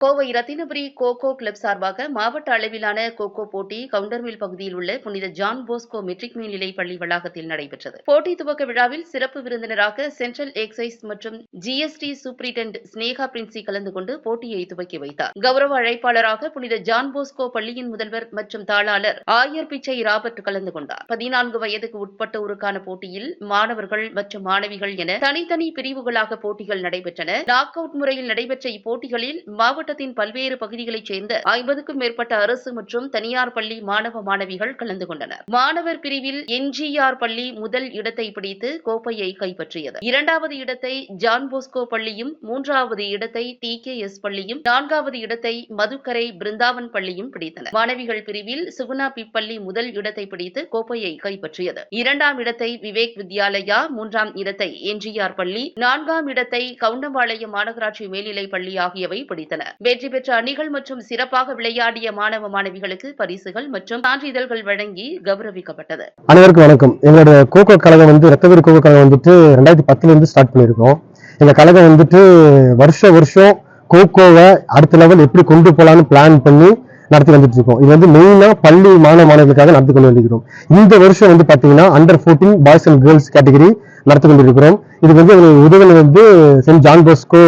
Kovai Ratnapura cocoa club சார்பாக மாவட்ட அளவிலான கோகோ போட்டி கவுண்டர்மில் பகுதியில் உள்ள புனித ஜான் போஸ்கோ மெட்ரிக் மேல்நிலை பள்ளி வளாகத்தில் நடைபெற்றது. போட்டி துவக்க விழாவில் சிறப்பு விருந்தினராக சென்ட்ரல் எக்ஸைஸ் மற்றும் ஜிஎஸ்டி சூப்பரிண்டென்ட் ஸ்னேகா பிரின்சி கலந்து கொண்டு போட்டியை துவக்கி வைத்தார். கௌரவ அழைப்பாளராக புனித ஜான் போஸ்கோ பள்ளியின் முதல்வர் மற்றும் தாளாளர் ஆயர் பிச்சை ராபர்ட் கலந்து கொண்டார். பதினான்கு வயதுக்கு உட்பட்டோருக்கான போட்டியில் மாணவர்கள் மற்றும் மாணவிகள் என தனித்தனி பிரிவுகளாக போட்டிகள் நடைபெற்றன. நாக் அவுட் முறையில் நடைபெற்ற இப்போட்டிகளில் மாவட்ட மாவட்டத்தின் பல்வேறு பகுதிகளைச் சேர்ந்த ஐம்பதுக்கும் மேற்பட்ட அரசு மற்றும் தனியார் பள்ளி மாணவ மாணவிகள் கலந்து கொண்டனர். மாணவர் பிரிவில் என்ஜிஆர் பள்ளி முதல் இடத்தை பிடித்து கோப்பையை கைப்பற்றியது. இரண்டாவது இடத்தை ஜான் போஸ்கோ பள்ளியும் மூன்றாவது இடத்தை டி கே எஸ் பள்ளியும் நான்காவது இடத்தை மதுக்கரை பிருந்தாவன் பள்ளியும் பிடித்தன. மாணவிகள் பிரிவில் சுகுணா பிப்பள்ளி முதல் இடத்தை பிடித்து கோப்பையை கைப்பற்றியது. இரண்டாம் இடத்தை விவேக் வித்யாலயா மூன்றாம் இடத்தை என்ஜிஆர் பள்ளி நான்காம் இடத்தை கவுண்டம்பாளையம் மாநகராட்சி மேல்நிலைப் பள்ளி ஆகியவை பிடித்தன. வெற்றி பெற்ற அணிகள் மற்றும் சிறப்பாக விளையாடிய மாணவ மாணவிகளுக்கு பரிசுகள் மற்றும் சான்றிதழ்கள் வழங்கி கௌரவிக்கப்பட்டது. அனைவருக்கும் வணக்கம். எங்களோட கோகோ கழகம் வந்து ரத்தவீர் கோகோ கழகம் வந்துட்டு ரெண்டாயிரத்தி பத்துல இருந்து ஸ்டார்ட் பண்ணியிருக்கோம் இந்த கழகம் வந்துட்டு வருஷ வருஷம் கோகோவை அடுத்த லெவல் எப்படி கொண்டு போகலான்னு பிளான் பண்ணி நடத்தி வந்துட்டு இருக்கோம் இது வந்து மெயினாக பள்ளி மாணவ மாணவர்களுக்காக நடத்தி கொண்டு வந்திருக்கிறோம். இந்த வருஷம் வந்து பார்த்தீங்கன்னா under 14 boys and girls category நடத்தி கொண்டிருக்கிறோம் இதுக்கு வந்து எங்களுக்கு உதவியில் வந்து சென்ட் ஜான் போஸ்கோ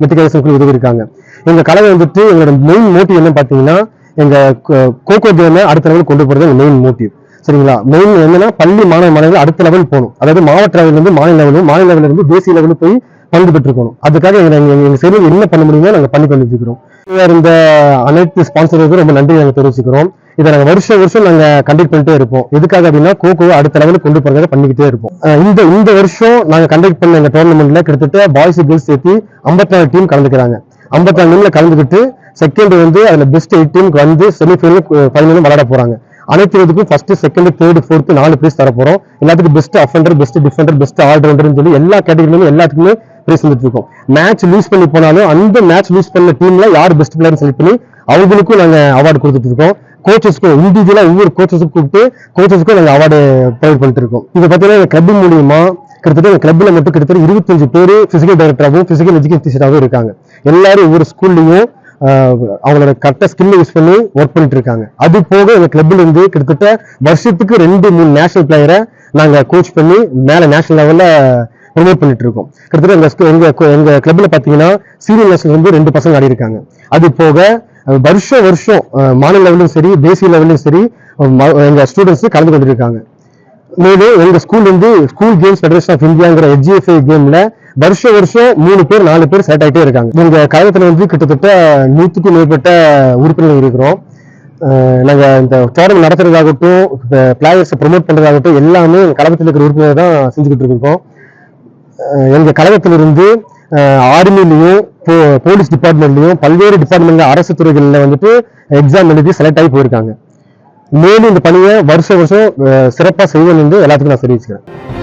மெட்ரிகுலேஷன் உதவி இருக்காங்க எங்க கலவை வந்துட்டு எங்களோட மெயின் மோட்டிவ் என்ன பாத்தீங்கன்னா எங்க கோ- கோகோ கேமை அடுத்த லெவல் கொண்டு போறது மெயின் மோட்டிவ் சரிங்களா? மெயின் என்னன்னா பள்ளி மாணவ மாணவர்கள் அடுத்த லெவல் போகணும். அதாவது மாவட்ட லெவலில் இருந்து மாநில லெவலும் மாநில லெவலில் இருந்து தேசிய லெவலில் போய் பங்கு பெற்றுக்கணும். அதுக்காக எங்க எங்க செயலில் என்ன பண்ண முடியுமோ நாங்கள் பண்ணி கொண்டு இருந்த இந்த அனைத்து ஸ்பான்சர்களுக்கும் ரொம்ப நன்றி நாங்கள் தெரிவிச்சுக்கிறோம். இதை நாங்கள் வருஷம் வருஷம் நாங்கள் கண்டக்ட் பண்ணிட்டே இருப்போம். எதுக்காக அப்படின்னா கோகோ அடுத்த லெவலுக்கு கொண்டு போறதை பண்ணிக்கிட்டே இருப்போம். இந்த இந்த வருஷம் நாங்கள் கண்டக்ட் பண்ண எங்கள் டோர்னமெண்ட்ல கிட்டத்தட்ட பாய்ஸ் கேர்ள்ஸ் சேர்த்து 54 டீம் கலந்துக்கிறாங்க. 54 டீம்ல கலந்துக்கிட்டு செகண்ட் வந்து அதில் பெஸ்ட் எயிட் டீமுக்கு வந்து செமிஃபைனல் ஃபைனலும் விளையாட போகிறாங்க அனைத்து இதுக்கும் ஃபர்ஸ்ட் செகண்ட் தேர்ட் ஃபோர்த்து நாலு பிரைஸ் தர போகிறோம் எல்லாத்துக்கும் best offender best defender best ஆல்ரவுண்டர்னு சொல்லி எல்லா கேட்டகரியிலும் எல்லாத்துக்குமே பிரைஸ் வந்துட்டு இருக்கோம். மேட்ச் லூஸ் பண்ணி போனாலும் அந்த மேட்ச் லூஸ் பண்ண டீம்ல யார் பெஸ்ட் பிளேயர் செலக்ட் பண்ணி அவங்களுக்கும் நாங்க அவார்டு கொடுத்துட்டு இருக்கோம். கோச்சஸ்க்கும் இண்டிவிஜுவலா ஒவ்வொரு கோச்சஸும் கூப்பிட்டு கோச்சஸ்க்கும் நாங்க அவார்டு ப்ரொவைட் பண்ணிட்டு இருக்கோம். இது பார்த்தீங்கன்னா கிளப் மூலியமா கிட்டத்தட்ட இந்த கிளப்ல மட்டும் கிட்டத்தட்ட இருபத்தஞ்சு பேர் பிசிக்கல் டைரக்டராகவும் பிசிக்கல் எஜுகேஷன் டீச்சராகவும் இருக்காங்க. எல்லாரும் ஒவ்வொரு ஸ்கூல்லையும் அவங்களோட கரெக்டாக ஸ்கில் யூஸ் பண்ணி ஒர்க் பண்ணிட்டு இருக்காங்க. அது போக எங்க கிளப்ல இருந்து கிட்டத்தட்ட வருஷத்துக்கு ரெண்டு மூணு நேஷனல் பிளேயரை நாங்க கோச் பண்ணி மேல நேஷனல் லெவல்ல ப்ரொமோட் பண்ணிட்டு இருக்கோம் கிட்டத்தட்ட எங்க எங்க எங்க கிளப்ல பாத்தீங்கன்னா சீனியர் நேஷனல் வந்து ரெண்டு பசங்க ஆடி இருக்காங்க அது போக வருஷம் வருஷம் மாநில லெவலும் சரி தேசிய லெவலும் சரி எங்க ஸ்டூடெண்ட்ஸ் கலந்து கொண்டிருக்காங்க. மேலும் எங்க ஸ்கூல் வந்து ஸ்கூல் கேம்ஸ் ஃபெடரேஷன் ஆஃப் இந்தியாங்கிற ஹெச்ஜிஎஃப்ஐ கேம்ல வருஷம் வருஷம் மூணு பேர் நாலு பேர் செலக்ட் ஆகிட்டே இருக்காங்க. எங்க கழகத்துல வந்து கிட்டத்தட்ட நூற்றுக்கும் மேற்பட்ட உறுப்பினர்கள் இருக்கிறோம். நாங்க இந்த டோர்னமெண்ட் நடத்துறதாகட்டும் பிளேயர்ஸை ப்ரொமோட் பண்றதாகட்டும் எல்லாமே கழகத்தில் இருக்கிற உறுப்பினர் தான் செஞ்சுக்கிட்டு இருக்கோம் எங்கள் கழகத்திலிருந்து ஆர்மிலையும் போலீஸ் டிபார்ட்மெண்ட்லயும் பல்வேறு டிபார்ட்மெண்ட்ல அரசு துறைகள்ல வந்துட்டு எக்ஸாம் எழுதி செலக்ட் ஆகி போயிருக்காங்க. மேலும் இந்த பணியை வருஷம் வருஷம் சிறப்பாக செய்வேன் என்று எல்லாத்துக்கும் நான் தெரிவிச்சுக்கிறேன்.